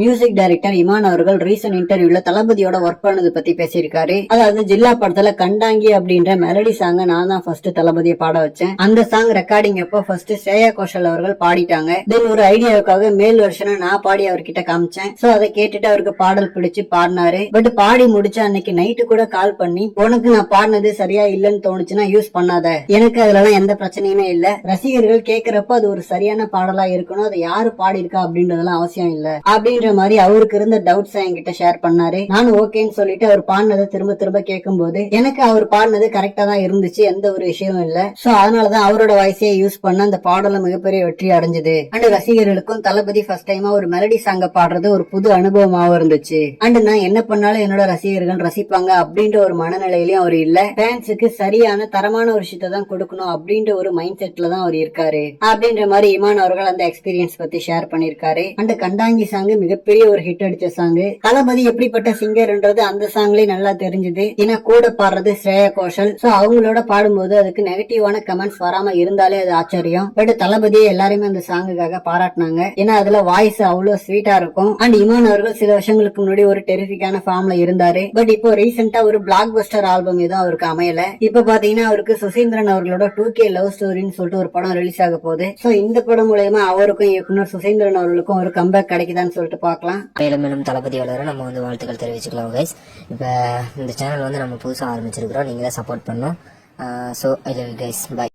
Music director Imman அவர்கள் recent இன்டர்வியூல தளபதியோட ஒர்க் பண்ணது பத்தி பேசியிருக்காரு. அதாவது ஜில்லா படத்துல கண்டாங்கி அப்படின்ற மெலடி சாங்க நான் தான் ஃபர்ஸ்ட் தளபதியை பாட வச்சேன். அந்த சாங் ரெக்கார்டிங் அப்போ ஃபர்ஸ்ட் ஸ்ரேயா கோஷல் அவர்கள் பாடிட்டாங்க. தென் ஒரு ஐடியாவுக்காக மேல் வருஷனை நான் பாடி அவர்கிட்ட காமிச்சேன். சோ அதை கேட்டுட்டு அவருக்கு பாடல் பிடிச்சு பாடினாரு. பட் பாடி முடிச்ச அன்னைக்கு நைட்டு கூட கால் பண்ணி உனக்கு நான் பாடினது சரியா இல்லைன்னு தோணுச்சுன்னா யூஸ் பண்ணாத. எனக்கு அதுலலாம் எந்த பிரச்சனையுமே இல்ல. ரசிகர்கள் கேக்குறப்ப அது ஒரு சரியான பாடலா இருக்கணும். அதை யாரு பாடியிருக்கா அப்படின்றதெல்லாம் அவசியம் இல்ல. அப்படின்ற மாதிரி அவருக்கு இருந்த டவுட்ஸ் என்கிட்ட ஷேர் பண்ணாரு. நானும் ஓகேன்னு சொல்லிட்டு அவர் பாடினதை திரும்ப திரும்ப கேட்கும் போது எனக்கு அவர் பாடினது கரெக்டா தான் இருந்துச்சு எந்த ஒரு விஷயமும் இல்ல. சோ அதனாலதான் அவரோட வாய்ஸையே யூஸ் பண்ண அந்த பாடலும் மிகப்பெரிய வெற்றி அடைஞ்சது. அண்ட் ரசிகர்களுக்கும் தளபதி ஃபர்ஸ்ட் டைமா ஒரு மெலடி சாங்க பாடுறது ஒரு புது அனுபவமாவும் இருந்துச்சு. அண்ட் நான் என்ன பண்ணாலும் என்னோட ரசிகர்கள் ரசிப்பாங்க அப்படின்ற ஒரு மனநிலையிலயும் அவர் இல்ல. ஃபேன்ஸுக்கு சரியான தரமான ஒரு விஷயத்தை தான் கொடுக்கணும் அப்படின்ற ஒரு மைண்ட் செட்ல தான் அவர் இருக்காரு. அப்படின்ற மாதிரி இமான் அவர்கள் அந்த எக்ஸ்பீரியன்ஸ் பத்தி ஷேர் பண்ணிருக்காரு அண்ட் கண்டாங்கி சாங் மிகப்பெரிய ஒரு ஹிட் அடிச்ச சாங் தளபதி எப்படிப்பட்ட சிங்கர்ன்றது அந்த சாங்லயே நல்லா தெரிஞ்சது. ஏன்னா கூட பாடுறது ஸ்ரேயா கோஷல். சோ அவங்களோட பாடும்போது அதுக்கு நெகட்டிவான கமெண்ட்ஸ் வராம இருந்தாலே அது ஆச்சரியம். பட் தளபதியை எல்லாருமே அந்த சாங்குக்காக பாராட்டினாங்க. ஏன்னா அதுல வாய்ஸ் அவ்வளவு ஸ்வீட்டா இருக்கும். அண்ட் இமான் அவர்கள் சில வருஷங்களுக்கு முன்னாடி ஒரு டெரிஃபிக்கான ஃபார்ம்ல இருந்தாரு. பட் இப்போ ரீசெண்டா ஒரு பிளாக் பஸ்டர் ஆல்பம் எதுவும் அவருக்கு அமையல. இப்ப பாத்தீங்கன்னா அவருக்கு சுசீந்திரன் அவர்களோட டூ கே லவ் ஸ்டோரின்னு சொல்லிட்டு ஒரு படம் ரிலீஸ் ஆக போகுது. சோ இந்த படம் மூலயமா அவருக்கும் இயக்குனர் சுசீந்திரன் அவர்களுக்கும் ஒரு கம்பேக் கிடைக்குதான்னு சொல்லிட்டு பார்க்கலாம். மேலும் மேலும் தளபதி வளர நம்ம வந்து வாழ்த்துக்கள் தெரிவிச்சுக்கலாம் கைஸ் இப்போ இந்த சேனல் வந்து நம்ம புதுசாக ஆரம்பிச்சிருக்கிறோம். நீங்களே சப்போர்ட் பண்ணோம் so I love guys bye